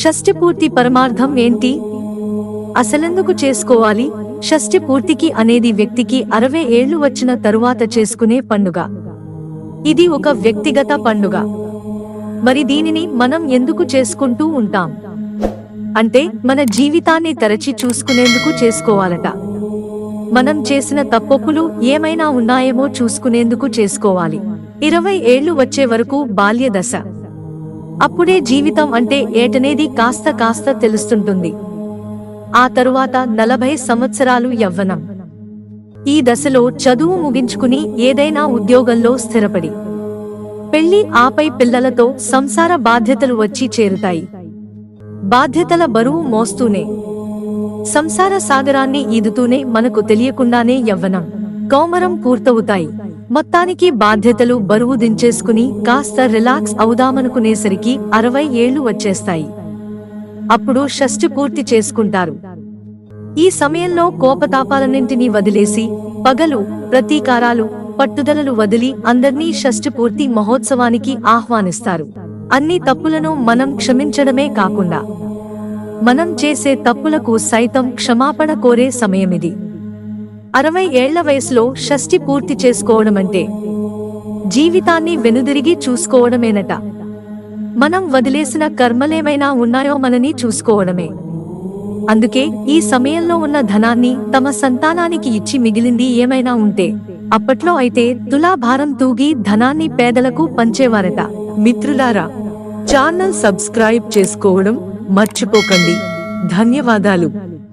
షష్టి పూర్తి పరమార్థం ఏంటి? అసలెందుకు చేసుకోవాలి? షష్ఠి పూర్తికి అనేది వ్యక్తికి అరవై ఏళ్ళు వచ్చిన తరువాత చేసుకునే పండుగ. ఇది ఒక వ్యక్తిగత పండుగ. మరి దీనిని మనం ఎందుకు చేసుకుంటూ ఉంటాం? అంటే మన జీవితాన్ని తరచి చూసుకునేందుకు చేసుకోవాలట. మనం చేసిన తప్పొప్పులు ఏమైనా ఉన్నాయేమో చూసుకునేందుకు చేసుకోవాలి. ఇరవై ఏళ్ళు వచ్చే వరకు బాల్య దశ అప్పుడే జీవితం అంటే ఏటనేది కాస్త కాస్త తెలుస్తుంటుంది. ఆ తరువాత నలభై సంవత్సరాలు యవ్వనం. ఈ దశలో చదువు ముగించుకుని ఏదైనా ఉద్యోగంలో స్థిరపడి. పెళ్ళి ఆపై పిల్లలతో సంసార బాధ్యతలు వచ్చి చేరుతాయి. బాధ్యతల బరువు మోస్తూనే. సంసార సాగరాన్ని ఈదుతూనే మనకు తెలియకుండానే యవ్వనం కౌమరం పూర్తవుతాయి. మొత్తానికి బాధ్యతలు బరువు దించేసుకుని కాస్త రిలాక్స్ అవుదామనుకునేసరికి అరవై ఏళ్ళు వచ్చేస్తాయి. అప్పుడు షష్ఠి పూర్తి చేసుకుంటారు. ఈ సమయంలో కోపతాపాలన్నింటినీ వదిలేసి పగలు ప్రతీకారాలు పట్టుదలలు వదిలి అందర్నీ షష్ఠి పూర్తి మహోత్సవానికి ఆహ్వానిస్తారు. అన్ని తప్పులను మనం క్షమించడమే కాకుండా మనం చేసే తప్పులకు సైతం క్షమాపణ కోరే సమయమిది. అరవై ఏళ్ళ వయసులో షష్ఠి పూర్తి చేసుకోవడమంటే జీవితాన్ని వెనుదిరిగి చూసుకోవడమేనట. మనం వదిలేసిన కర్మలేమైనా ఉన్నాయో మనని చూసుకోవడమే. అందుకే ఈ సమయంలో ఉన్న ధనాన్ని తమ సంతానానికి ఇచ్చి మిగిలింది ఏమైనా ఉంటే అప్పట్లో అయితే తులాభారం తూగి ధనాన్ని పేదలకు పంచేవారట. మిత్రులారా ఛానల్ సబ్స్క్రైబ్ చేసుకోవడం మర్చిపోకండి. ధన్యవాదాలు.